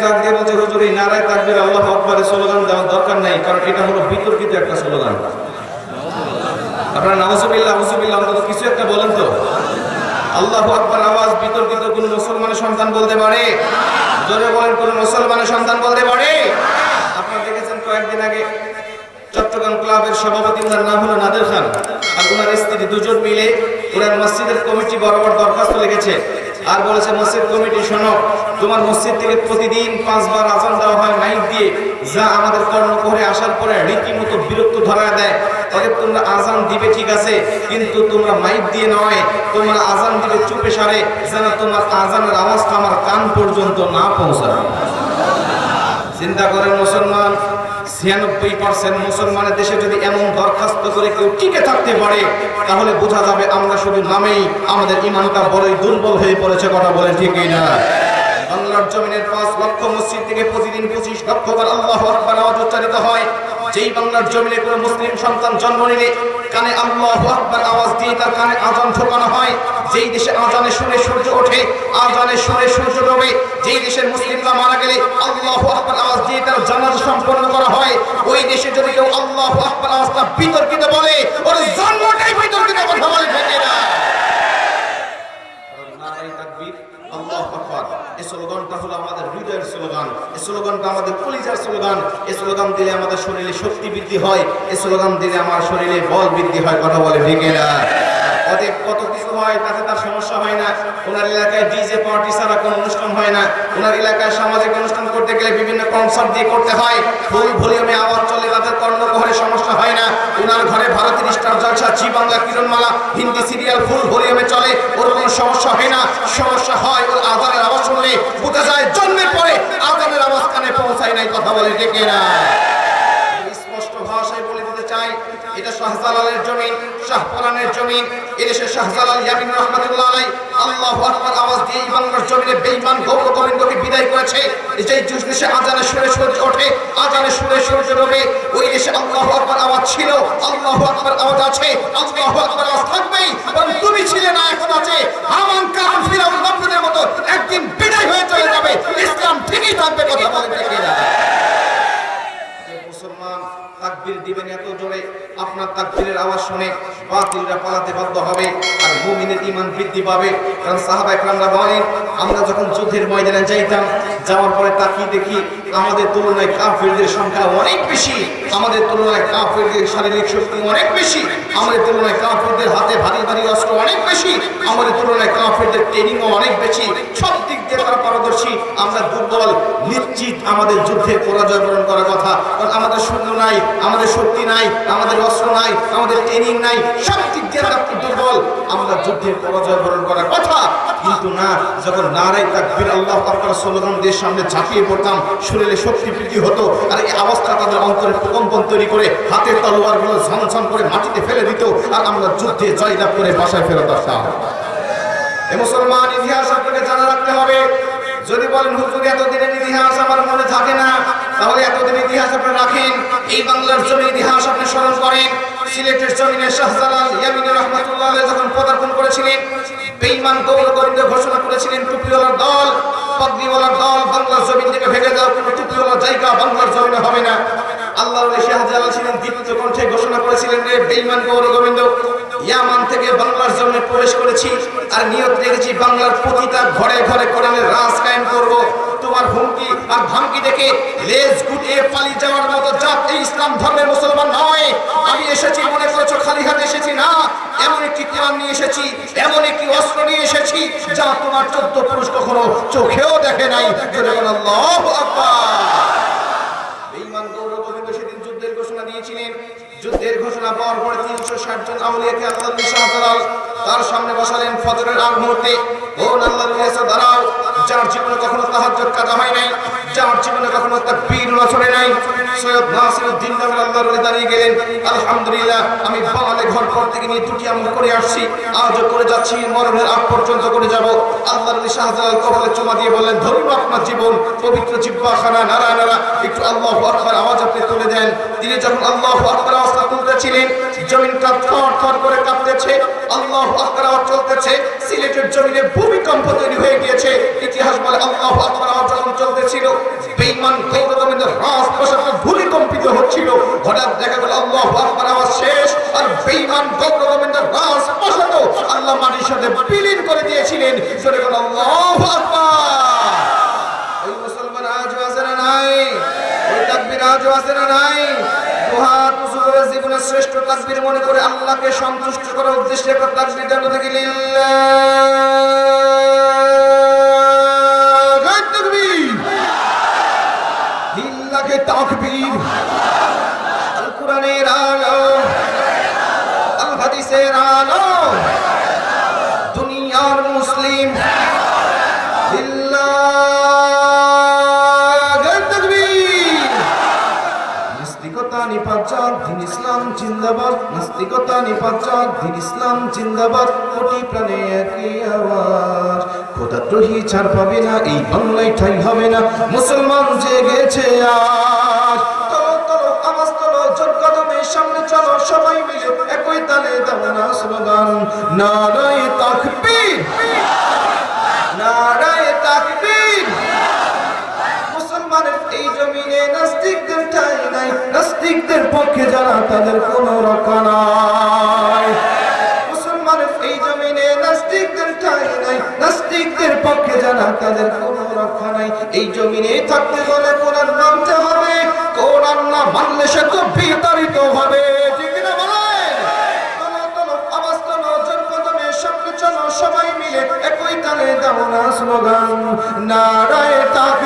আল্লাহ আকবরের স্লোগান বলতে পারে? জোরে মুসলমানের সন্তান বলতে পারে? আপনারা দেখেছেন কয়েকদিন আগে চট্টগ্রাম ক্লাবের সভাপতি ওনার নাম হলো নাদের খান, আর ওনার স্ত্রী দুজন মিলে ওনার মসজিদের কমিটি বরাবর দরখাস্ত লিখেছে। আর বলেছে, মসজিদ কমিটি, শোনো, তোমার মসজিদ থেকে প্রতিদিন পাঁচবার আজান দেওয়া হয় মাইক দিয়ে। যা আমাদের কর্ম কর্ণকোহরে আসার পরে রীতিমতো বিরক্ত ধরা দেয়। তবে তোমরা আজান দিবে ঠিক আছে, কিন্তু তোমরা মাইক দিয়ে নয়, তোমরা আজান দিবে চুপে সারে, যেন তোমার আজানের আওয়াজটা আমার কান পর্যন্ত না পৌঁছায়। চিন্তা করেন মুসলমান ছিয়ানব্বই পার্সেন্ট মুসলমানের দেশে যদি এমন দরখাস্ত করে কেউ টিকে থাকতে পারে, তাহলে বোঝা যাবে আমরা শুধু নামেই আমাদের ইমানটা বড়ই দুর্বল হয়ে পড়েছে কথা বলে ঠিকই না বাংলার জমিনের পাঁচ লক্ষ মসজিদ থেকে প্রতিদিন পঁচিশ লক্ষ বার আল্লাহ আওয়াজ উচ্চারিত হয়। যেই বাংলার জমিনে কোনো মুসলিম সন্তান জন্ম নিলে কানে আল্লাহ আকবার আওয়াজ দিয়ে তার কানে আজান ঠোকানো হয়। যেই দেশে আজানে শুনে সূর্য ওঠে, আজানে শুনে সূর্য ডোবে। যেই দেশের মুসলিমরা মারা গেলে আল্লাহ আকবার আওয়াজ দিয়ে তার জানাজা সম্পন্ন করা হয়। ওই দেশে যদি কেউ আল্লাহ আকবার আওয়াজটা বিতর্কিত বলে, ওর জন্মটাই বিতর্কিত কথা বলে থাকে না নারায়ে তাকবীর, আল্লাহু আকবার। এই স্লোগানটা হলো আমাদের হৃদয়ের স্লোগান এই স্লোগানটা আমাদের কলিজার স্লোগান এই স্লোগান দিলে আমাদের শরীরে শক্তি বৃদ্ধি হয় এই স্লোগান দিলে আমার শরীরে বল বৃদ্ধি হয়, কথা বলে না অতএব কত কিছু হয় তাতে তার সমস্যা হয় না। ওনার এলাকায় ডিজে, পার্টি ছাড়া কোনো অনুষ্ঠান হয় না। ওনার এলাকায় সামাজিক অনুষ্ঠান করতে গেলে বিভিন্ন কনসার্ট দিয়ে করতে হয়। ফুল ভলিউমে আওয়াজ চলে, তাদের কর্ণকোহরে সমস্যা হয় না। ওনার ঘরে ভারতের star Jalsha, Zee Bangla Kiranmala, Hindi serial full ভলিউমে চলে, ওর কোনো সমস্যা হয় না। সমস্যা হয় ওর আওয়াজ শুনলে বোঝা যায় জন্মের পরে আজানের আওয়াজ কানে পৌঁছায় নাই কথা বলে ডেকে না স্পষ্ট ভাষায় বলে দিতে চাই এটা শাহজালালের জমিন শাহপরানের জমিন এদেশে তুমি ছিলে না, এখন আছে। মতো একদিন বিদায় হয়ে চলে যাবে। ইসলাম ঠিকই থাকবে, কথা বলে মুসলমান তাকবীর দিবেন এত জোরে, আপনার তাকবীরের আওয়াজ শুনে বাতিলরা পালাতে বাধ্য হবে আর মুমিনের ঈমান বৃদ্ধি পাবে। কারণ সাহাবা একরামরা বলেন, আমরা যখন যুদ্ধের ময়দানে যাইতাম, যাওয়ার পরে তাকিয়ে দেখি আমাদের তুলনায় কাফিরদের সংখ্যা অনেক বেশি, আমাদের তুলনায় কাফিরদের শারীরিক শক্তি অনেক বেশি, আমাদের তুলনায় কাফিরদের হাতে ভারী ভারী অস্ত্র অনেক বেশি, আমাদের তুলনায় কাফিরদের ট্রেনিংও অনেক বেশি। সব দিক দিয়ে তারা পারদর্শী, আমরা দুর্বল, নিশ্চিত আমাদের যুদ্ধে পরাজয় বরণ করার কথা। কারণ সৈন্য নাই, আমাদের শক্তি নাই, আমাদের অস্ত্র নাই, আমাদের ট্রেনিং নাই, সব দিক দুর্বল। আমরা যুদ্ধে পরাজয় বরণ করার কথা। কিন্তু না, যখন নারাই তাকবীর আল্লাহ আকবার স্লোগান দিয়ে সামনে ঝাঁপিয়ে পড়তাম শরীরে শক্তি বৃদ্ধি হতো। আর এই অবস্থা তাদের অন্তরে প্রকম্পন তৈরি করে হাতের তলোয়ারগুলো ঝনঝন করে মাটিতে ফেলে দিত, আর আমরা যুদ্ধে জয়লাভ করে বাসায় ফেরত আসতাম। এ মুসলমান, ইতিহাস আপনাকে জানা রাখতে হবে। যদি বলেন, হুজুর, এতদিনের ইতিহাস আমার মনে থাকে না তাহলে এতদিন ইতিহাস আপনি রাখেন এই বাংলার জমি ইতিহাস আপনি স্মরণ করেন। সিলেটের জমিনে শাহজালাল ইয়ামিন রহমতুল্লাহ যখন পদার্পণ করেছিলেন, বেঈমান গৌর গোবিন্দ ঘোষণা করেছিলেন, টুপিওয়ালার দল, পদ্মীওয়ালার দল বাংলার জমিন থেকে ভেঙে যাও কোনো টুপিওয়ালার জায়গা বাংলার জমিনে হবে না। আল্লাহ শাহজালাল ছিলেন দ্বিতীয় কণ্ঠে ঘোষণা করেছিলেন রে বেঈমান গৌর গোবিন্দ ইয়ামান থেকে বাংলার জমিনে প্রবেশ করেছি আর নিয়ত রেখেছি বাংলার প্রতিটা ঘরে ঘরে কোরআনের রাজ কায়েম করব। আর ধমকি দেখে লেজ গুটিয়ে পালিয়ে যাওয়ার মতো জাত এই ইসলাম ধর্মের মুসলমান নয়। আমি এসেছি মনে করেছ খালি হাতে এসেছি না? এমন একটি কোরআন নিয়ে এসেছি, এমন একটি অস্ত্র নিয়ে এসেছি যা তোমার চোদ্দ পুরুষ কখনো চোখেও দেখে নাই। তার সামনে বসালেন ফজরের আগ মুহূর্তে। ও আল্লাহ দাঁড়াও যার জীবনে কখনো তাহাজ্জুদ কাজা হয় নাই, যার জীবনে কখনো তাকবীর রচনে নাই। সৈয়দ নাসিরউদ্দিন নবী আল্লাহর ওলি দাঁড়িয়ে গেলেন, আলহামদুলিল্লাহ, আমি বাঙালি ঘর পর থেকে নিয়ে দুটি আমল করে আসছি। আজও করে যাচ্ছি, মরণের আগ পর্যন্ত করে যাব। আল্লাহর ওলি শাহজালাল কপালে চুমা দিয়ে বললেন ধরুন আপনার জীবন, পবিত্র জিব্বা খানা নারা নারা, একটু আল্লাহু আকবার আওয়াজ আপনি তুলে দেন। তিনি যখন আল্লাহু আকবার আওয়াজ তুলতেছিলেন জমিনটা থর থর করে কাঁপতেছে, আল্লাহ আকবার আওয়াজ চলতেছে, সিলেটের জমিনে ভূমিকম্প তৈরি হয়ে গিয়েছে। ইতিহাস বলে আল্লাহ আকবার আওয়াজ যখন চলতেছিল, বেঈমান গৌরবেন্দ্র রাজপ্রাসাদ ভূমিকম্পিত হচ্ছিল। হঠাৎ দেখা গেল আল্লাহ আকবার শেষ, আর বেঈমান গৌরবেন্দ্র রাজপ্রাসাদ আল্লাহ মাটির সাথে বিলীন করে দিয়েছিলেন। সরে গেল আল্লাহ আকবার। মুসলমান আজও আছে না নাই? ওই তাকবীর আজও আছে না নাই? করে জীবনের শ্রেষ্ঠ তাকবীর মনে করে আল্লাহকে সন্তুষ্ট করার উদ্দেশ্যে একটা তাকবীর দেন থেকে আলো আল হাদিসের আলো, দুনিয়ার জিন্দাবাদ, নাস্তিকতা নিপাচার, দিন ইসলাম জিন্দাবাদ, কোটি প্রাণে একই আওয়াজ। খোদাদ্রোহী ছাড় পাবে না, এই বাংলায় ঠাই হবে না, মুসলমান জেগেছে আজ। সামনে চলো, সবাই মিলে একই তালে দাও স্লোগান। নারায়ে তাকবীর! নারায়ে তাকবীর! মুসলমানের এই জমিনে নাস্তিকদের ঠাই নাই, নাস্তিকদের পক্ষে যারা তাদের কোনো রক্ষা নাই। মুসলমানের এই জমিনে নাস্তিকদের ঠাই নাই, নাস্তিকদের পক্ষে তাদের রক্ষা নাই, এই জমিনে থাকতে হলে কোরআন মানতে হবে, কোরআন না মানলে সে তো বিতাড়িত হবে। সবাই মিলে একই তালে দাও না স্লোগান। নারায় তাকবীর